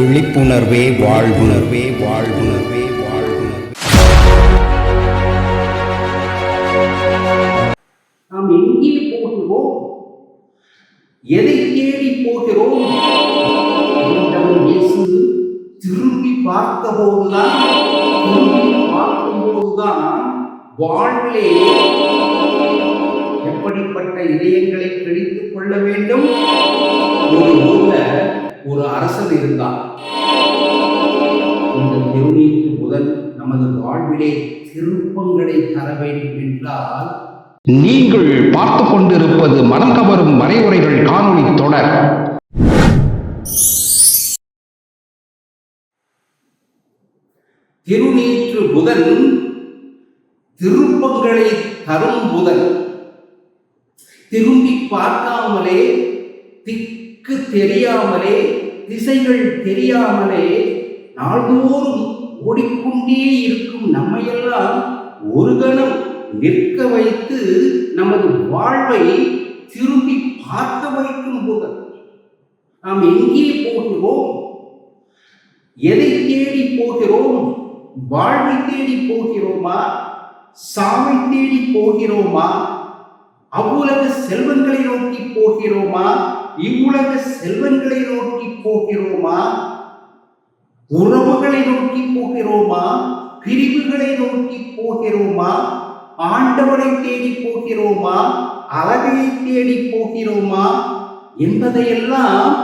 விழிப்புணர்வே வாழ்வுணர்வே வாழ்வுணர்வே வாழ்வுணர்வே. நாம் எங்கே போகிறோம்? எதை தேடி போகிறோம்? இயேசு திரும்பி பார்த்தபோதுதான் திரும்பி பார்க்கும்போதுதான் வாழ்விலே எப்படிப்பட்ட இதயங்களை கிழித்துக் கொள்ள வேண்டும்? ஒரு ஊர்ல ஒரு அரசன் இருந்தான். இந்த திருநீக்கு முதல் நமது வாழ்விலே திருப்பங்களை தர வேண்டும் என்றால் நீங்கள் பார்த்து கொண்டிருப்பது மனம் கவரும் மறைவுரைகள் காணொளி தொடர். திருநீற்று புதன் திருப்பங்களை தரும் புதன் திரும்பி பார்க்காமலே திக்கு தெரியாமலே திசைகள் தெரியாமலே நாள்தோறும் ஓடிக்கொண்டே இருக்கும் நம்மையெல்லாம் ஒரு கணம் நிற்க வைத்து நமது வாழ்வை திரும்பி பார்க்க வைக்கும் போது நாம் எங்கே போகிறோம்? எதை தேடி போகிறோம்? வாழ்வை தேடி போகிறோமா? சாவை தேடி போகிறோமா? அவ்வுலக செல்வங்களை நோக்கி போகிறோமா? இவ்வுலக செல்வங்களை நோக்கி போகிறோமா? உறவுகளை நோக்கி போகிறோமா? பிரிவுகளை நோக்கி போகிறோமா? ஆண்டவரை தேடி போகிறோமா? அழகை தேடி போகிறோமா? என்பதையெல்லாம்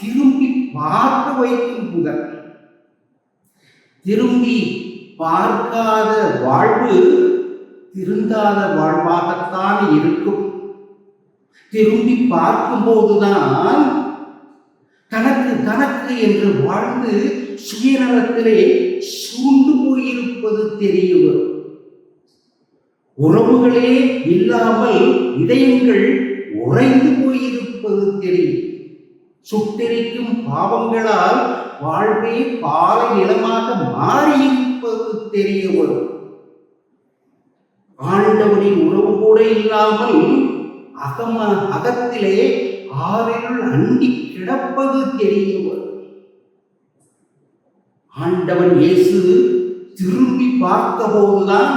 திரும்பி பார்க்க வைக்கும் புதன். திரும்பி பார்க்காத வாழ்வு திருந்தாத வாழ்வாகத்தான் இருக்கும். திரும்பி பார்க்கும்போதுதான் தனக்கு தனக்கு என்று வாழ்ந்து சுயநலத்திலே சூண்டு போயிருப்பது தெரிய வரும். உறவுகளே இல்லாமல் இதயங்கள் உறைந்து போயிருப்பது தெரியும். சுட்டெரிக்கும் பாவங்களால் வாழ்வே பால நிலமாக மாறியிருப்பது தெரிய வரும். ஆண்டவனின் உறவு கூட இல்லாமல் அகம அகத்திலே ஆறினுள் அண்டி கிடப்பது தெரியும். ஆண்டவன் இயேசு திரும்பி பார்த்தபோதுதான்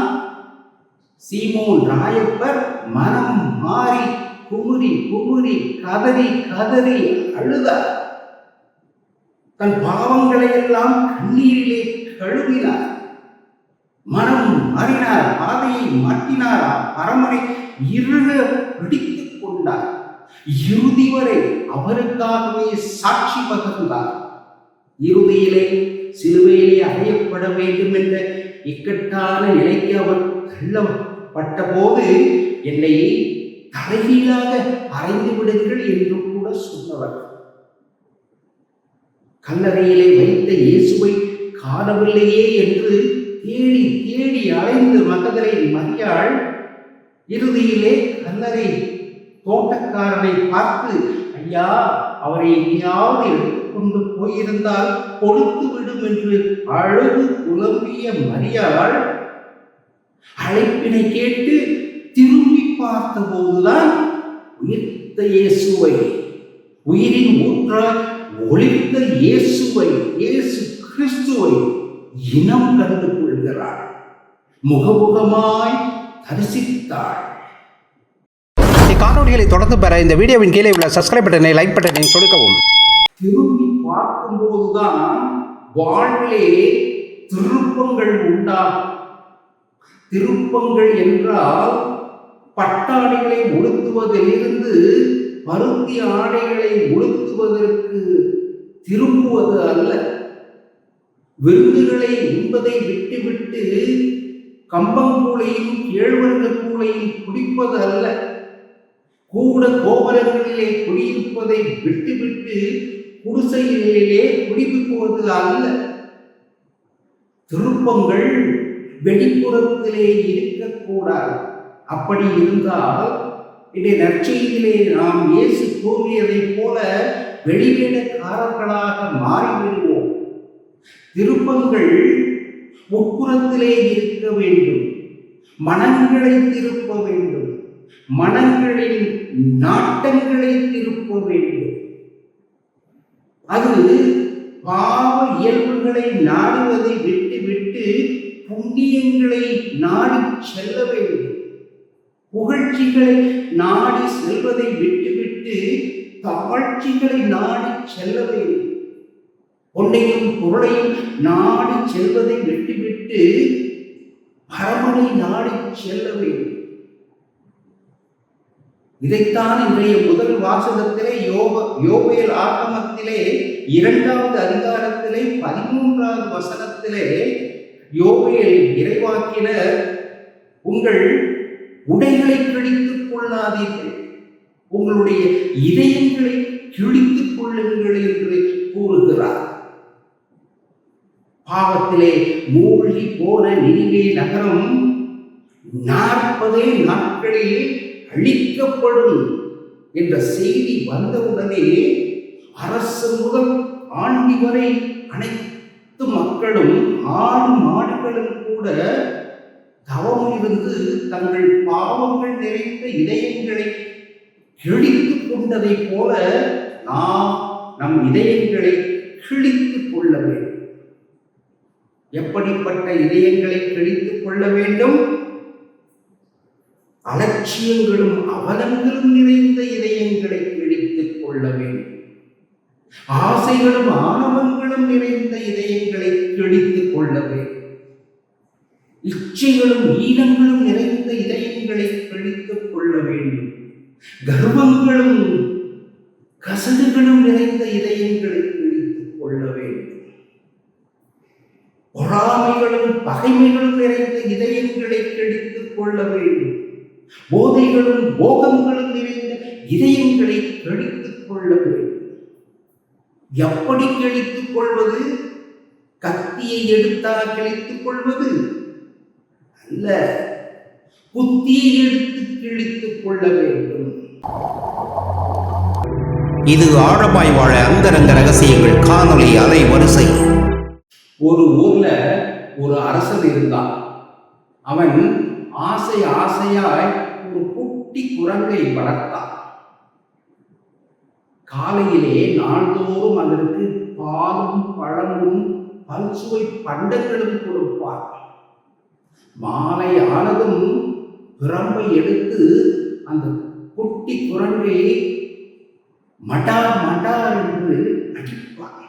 சீமோன் ராயப்பர் மனம் மாறி குமுறி குமுறி கதறி கதறி அழுதார். தன் பாவங்களை எல்லாம் கண்ணீரிலே கழுவினார். மனம் மாறினார் பாதையை மாட்டினார் பரமனை இருள பிடித்துக் கொண்டார். இறுதி வரை அவருக்காகவே சாட்சி பகர்ந்தார். இறுதியிலே சிலுவையிலே அறையப்பட வேண்டும் என்ற இக்கட்டான நிலைக்கு அவர் தள்ளப்பட்ட போது என்னை தலைகீழாக அறைந்து விடுங்கள் என்று கூட சொன்னவர். கல்லறையிலே வைத்த இயேசுவை காணவில்லையே என்று தேடி தேடி அலைந்து மகதரை மரியாள் இறுதியிலே கல்லறை தோட்டக்காரனை பார்த்து ஐயா அவரை எங்கேயாவது எடுத்துக்கொண்டு போயிருந்தால் கொடுத்து விடும் என்று அழகு புலம்பிய மரியாள் அழைப்பினை கேட்டு திரும்பி பார்த்தபோதுதான் உயிர்த்த இயேசுவை உயிரின் ஊற்ற ஒளித்த இயேசுவை இயேசு கிறிஸ்துவை இனம் கண்டு கொள்கிறாள். முகமுகமாய் தரிசித்தாள். காணொலிகளை தொடர்ந்து பெற இந்த வீடியோவின் கீழே உள்ள சப்ஸ்கிரைப் பட்டனை லைக் பட்டனை சொடுக்கவும். திரும்பி பார்க்கும்போதுதான் வாழ்விலே திருப்பங்கள் உண்டாகும். திருப்பங்கள் என்றால் பட்டாணிகளை உடுத்துவதிலிருந்து பருத்தி ஆடைகளை உடுத்துவதற்கு திரும்புவது அல்ல. விருந்துகளை உண்பதை விட்டுவிட்டு கம்பங்கூளையும் கேழ்வரகு கூளையும் குடிப்பது அல்ல. கூட கோபுரங்களிலே குடியிருப்பதை விட்டுவிட்டு குடிசைகளிலே குடிப்புவது அல்ல. திருப்பங்கள் வெளிப்புறத்திலே இருக்கக்கூடாது அப்படி இருந்தால் இன்றைய நற்செய்தியிலே நாம் இயேசு கூறியதைப் போல வெளிவேடக்காரர்களாக மாறிவிடுவோம். திருப்பங்கள் உட்புறத்திலே இருக்க வேண்டும். மனங்களை திருப்ப வேண்டும். மனங்களின் நாட்டங்களை திருப்ப வேண்டும். அது பாவ இயல்புகளை நாடுவதை விட்டு விட்டு புண்ணியங்களை நாடி செல்ல வேண்டும். புகழ்ச்சிகளை நாடி செல்வதை விட்டுவிட்டு தாழ்ச்சிகளை நாடி செல்ல வேண்டும். பொன்னையும் பொருளையும் நாடி செல்வதை விட்டுவிட்டு பரமனை நாடி செல்ல வேண்டும். இதைத்தான் இன்றைய முதல் வாசகத்திலே யோக யோகையில் ஆகமத்திலே இரண்டாவது அதிகாரத்திலே பதிமூன்றாவது வசனத்திலே யோகேல் இறைவாக்கினர் உங்கள் உடைகளை கிழித்துக் கொள்ளாதீர்கள். உங்களுடைய இதயங்களை கிழித்துக் கொள்ளுங்கள் என்று கூறுகிறார். பாவத்திலே மூழ்கி போன நினைவே நகரம் நாற்பதே நாட்களில் அழிக்கப்படும் என்ற செய்தி வந்தவுடனே அரசு முதல் ஆண்டி வரை அனைத்து மக்களும் ஆடு மாடுகளும் கூட தவம் இருந்து தங்கள் பாவங்கள் நிறைந்த இதயங்களை கிழித்துக் கொண்டதைப் போல நாம் நம் இதயங்களை கிழித்துக் கொள்ள வேண்டும். எப்படிப்பட்ட இதயங்களை கிழித்துக் கொள்ள வேண்டும்? அலட்சியங்களும் அவலங்களும் நிறைந்த இதயங்களை பிடித்துக் கொள்ள வேண்டும். ஆசைகளும் ஆணவங்களும் நிறைந்த இதயங்களை கிழித்துக் கொள்ள வேண்டும். இச்சைகளும் ஈனங்களும் நிறைந்த இதயங்களை கிழித்துக் கொள்ள வேண்டும். கர்வங்களும் கசடுகளும் நிறைந்த இதயங்களை பிடித்துக் கொள்ள வேண்டும். பொறாமைகளும் பகைமைகளும் நிறைந்த இதயங்களை கிழித்துக் கொள்ள வேண்டும். போதைகளும் போகங்களும் நிறைந்த இதயங்களை கிழித்துக் கொள்ள வேண்டும். எப்படி கிழித்துக் கொள்வது? கத்தியை எடுத்தா கிழித்துக் கொள்வது? அல்ல. புத்தியை எடுத்து கிழித்துக் கொள்ள வேண்டும். இது ஆழமாய் வாழ அந்தரங்க ரகசியங்கள் காணொளி அலை வரிசை ஒரு ஊர்ல ஒரு அரசன் இருந்தான். அவன் ஆசை ஆசையாய் ஒரு குட்டி குரங்கை வளர்த்தான் காலையிலே நாள்தோறும் அதற்கு பாலும் பழமும் பல்சுவை பண்டங்களும் கொடுப்பார் மாலை ஆனதும் பிரம்பை எடுத்து அந்த குட்டி குரங்கை மடார் மடார் என்று அடிப்பார்.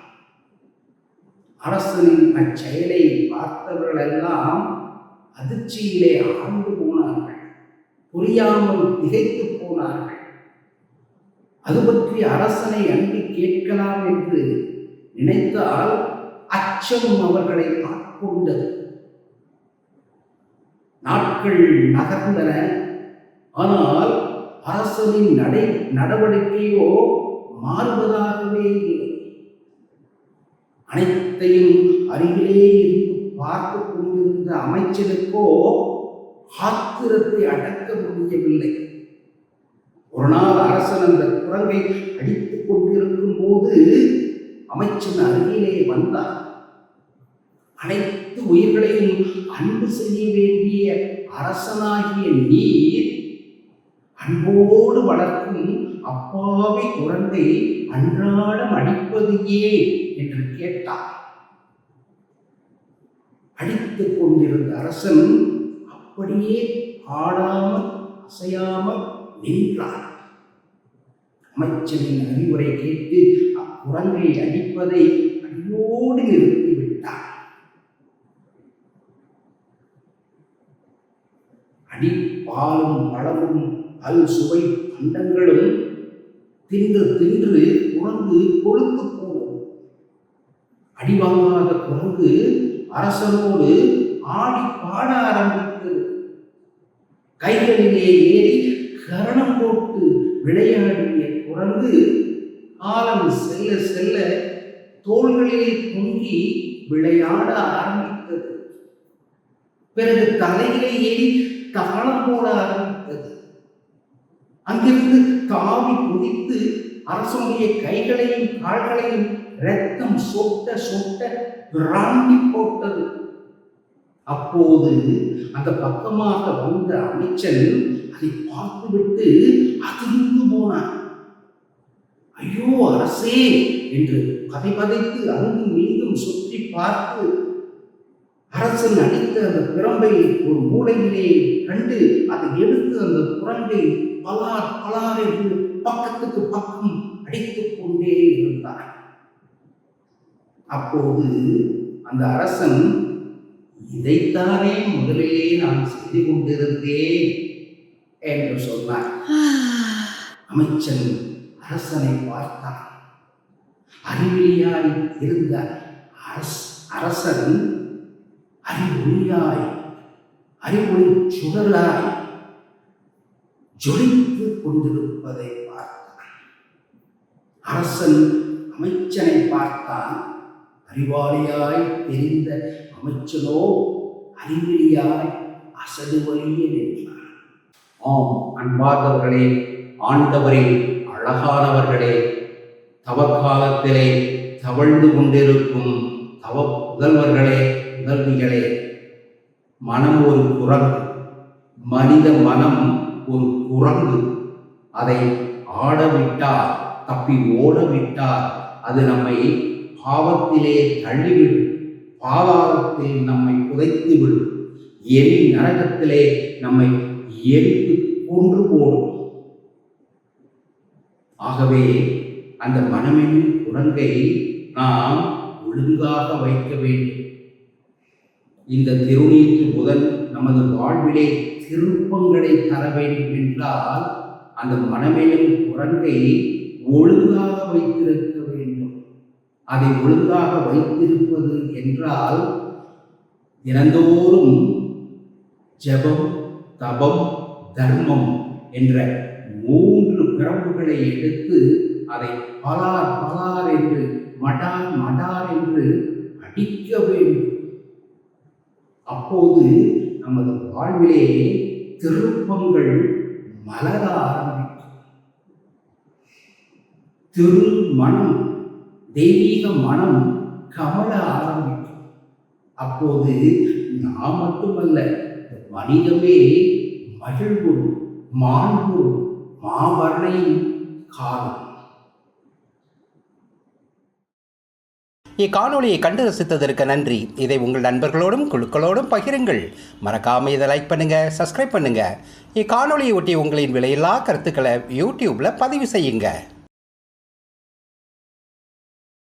அரசனின் அச்செயலை பார்த்தவர்களெல்லாம் அதிர்ச்சியிலே ஆழ்ந்து போனார்கள். புரியாமல் திகைத்து போனார்கள். அது பற்றி அரசனை அண்டி கேட்கலாம் என்று நினைத்தால் அச்சம் அவர்களை ஆட்கொண்டது நாட்கள் நகர்ந்தன. ஆனால் அரசனின் நடை நடவடிக்கையோ மாறுவதாகவே இல்லை. அனைத்தையும் அருகிலே இருந்து பார்த்து கொண்டிருந்த அமைச்சனுக்கோ ஆத்திரத்தை அடக்க முடியவில்லை. ஒரு நாள் அரசன் அந்த குரங்கை அடித்துக் கொண்டிருக்கும் போது அமைச்சன் அருகிலே வந்தார் அனைத்து உயிர்களையும் அன்பு செய்ய வேண்டிய அரசனாகிய நீர் அன்போடு வளர்க்கும் அப்பாவி குரங்கை அன்றாடம் அடிப்பது ஏன்? என்று கேட்டார் அடித்துக் கொண்டிருந்த அரசன் அப்படியே ஆடாமல் அசையாமல் நின்றார் அமைச்சரின் அறிவுரை கேட்டு அக்குரங்கை அடிப்பதை அடியோடு நிறுத்திவிட்டார் அடி பாலும் பழமும் அல் சுவை அண்டங்களும் தின்று தின்று குரங்கு கொழுத்து போனது அடிவாங்காத குரங்கு அரசனோடு ஆடி பாட ஆரம்பித்தது கைகளிலே ஏறி கரணம் போட்டு விளையாடிய குரங்கு காலம் செல்ல செல்ல தோள்களிலே தொங்கி விளையாட ஆரம்பித்தது. பிறகு தலையிலே ஏறி தாளம் போட ஆரம்பித்தது. அங்கிருந்து தாவி குதித்து அரசனுடைய கைகளையும் கால்களையும் ரத்தம் சொட்ட சொட்ட பிராண்டி போட்டது. அப்போது அந்த பக்கமாக வந்த அமைச்சன் அதை பார்த்துவிட்டு அதிர்ந்து போனான். ஐயோ அரசே! என்று பதை பதைத்து அங்கும் மீண்டும் சுற்றி பார்த்து அரசன் அடித்த அந்த பிரம்பை ஒரு மூலையிலே கண்டு அதை எடுத்து அந்த குரங்கை பலார் பலார் என்று பக்கத்துக்கு பக்கம் அடித்துக் கொண்டே இருந்தார் அப்போது அந்த அரசன் இதைத்தானே முதலிலே நான் செய்து கொண்டிருந்தேன் என்று சொன்னார் அமைச்சன் அரசனை பார்த்தான். அறிவிலியாய் இருந்த அரசன் அறிவொளியாய் அறிவொளி சுடராய் ஜொலித்துக் கொண்டிருப்பதை பார்த்தான். அரசன் அமைச்சனை பார்த்தான். அறிவாளியாய் தெரிந்த அமைச்சனோ அறிவிலியாய் அசடு வலிய ஆம் அன்பார்ந்தவர்களே ஆண்டவரே அழகானவர்களே தவக்காலத்திலே தவழ்ந்து கொண்டிருக்கும் தவ புதல்வர்களே புதல்விகளே மனம் ஒரு குரங்கு மனித மனம் ஒரு குரங்கு. அதை ஆடவிட்டார் தப்பி ஓடவிட்டார் அது நம்மை பாவத்திலே தள்ளிவிடும் பாதாளத்தில் நம்மை புதைத்துவிடும் எரி நரகத்திலே நம்மை எரித்து கொன்று போடும். ஆகவே அந்த மனமெனும் குரங்கை நாம் ஒழுங்காக வைக்க வேண்டும். இந்த திருநீற்று புதன் நமது வாழ்விலே திருப்பங்களை தர வேண்டும் என்றால் அந்த மனமெனும் குரங்கை ஒழுங்காக வைத்திருக்க அதை ஒழுங்காக வைத்திருப்பது என்றால் தினந்தோறும் ஜெபம் தபம் தர்மம் என்ற மூன்று பிரம்புகளை எடுத்து அதை பலார் பலார் என்று மடார் மடார் என்று அடிக்க வேண்டும். அப்போது நமது வாழ்விலே திருப்பங்கள் மலர ஆரம்பிக்கும். திருமணம் தெய்வீக மனம் கமல ஆரம்பிக்கும். அப்போது நான் மட்டுமல்ல மனிதமே மகிழ்வும் மாண்பும் மாவர்ணையும் காலம் இக்காணொலியை கண்டு ரசித்ததற்கு நன்றி. இதை உங்கள் நண்பர்களோடும் குழுக்களோடும் பகிருங்கள். மறக்காமல் இதை லைக் பண்ணுங்கள் சப்ஸ்கிரைப் பண்ணுங்கள் இக்காணொலியை ஒட்டி உங்களின் விலையில்லா கருத்துக்களை யூடியூப்பில் பதிவு செய்யுங்கள்